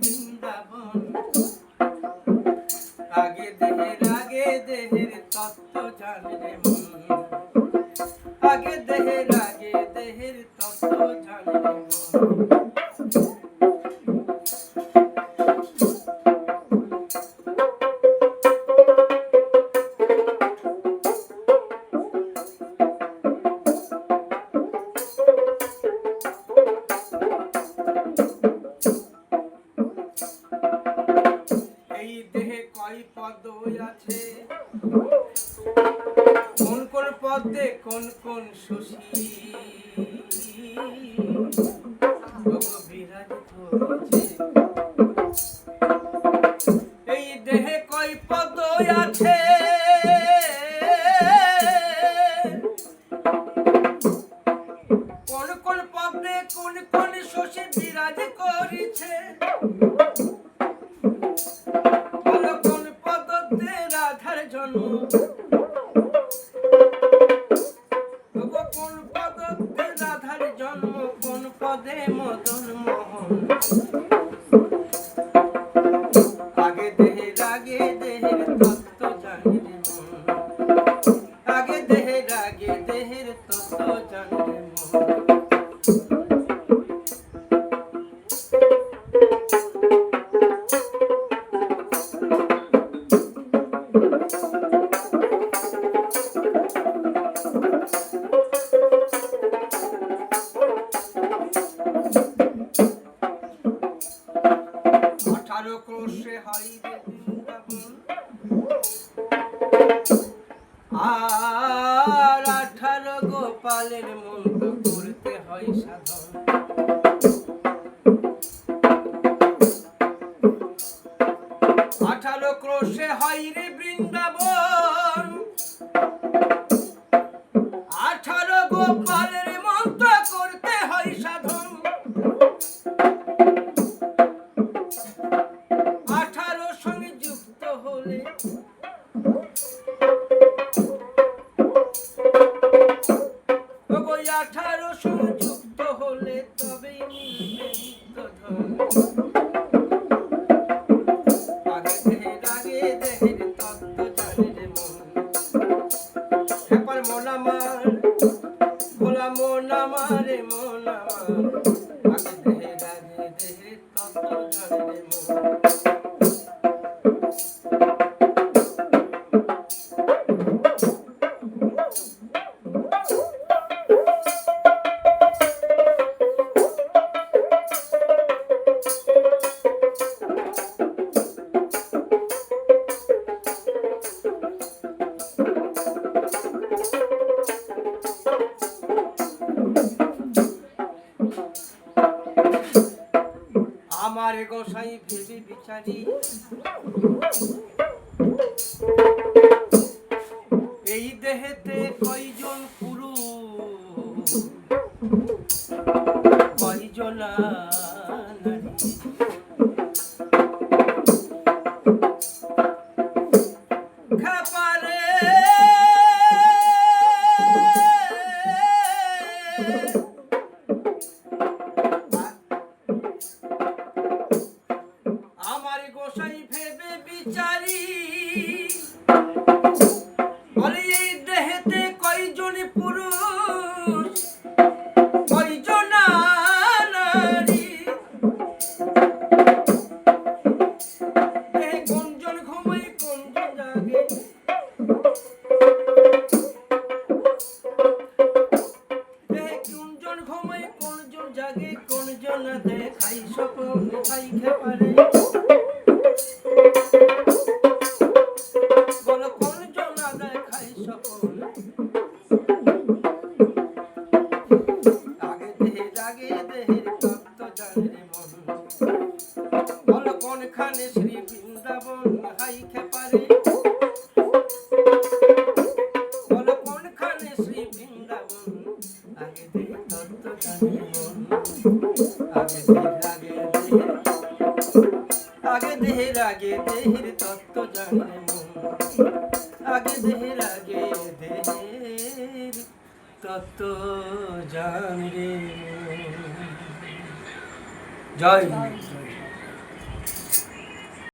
বৃন্দাবন। আগে দেহের আগে দেহের তত্ত্ব জানলে মন। কয় আছে কোন কোন পদে কোন কোন শশী। এই দেহে কয় পদ আছে? কোন কোন পদে কোন কোন শশী বিরাজ করেছে? জন্ম কোন পদে মদন মোহন। আর আঠারো গোপালের মন্ত্র করতে হয় সাধন। আঠারো ক্রোশে হয় রে বৃন্দাবন। মন আমার। দেহে আগে দেহে তত রে মন। আমার গোসাই ভেবে বিচারি। এই দেহেতে কয়জন পুরুষ? জাগে কোনজন দেখাই স্বপ্ন খাই খেপারে জানে কোনখানে শ্রী বৃন্দাবন খেপারে আগে দেহের আগে দেহের তত্ত্ব আগে দেহের আগে দেহের তত জান জয়।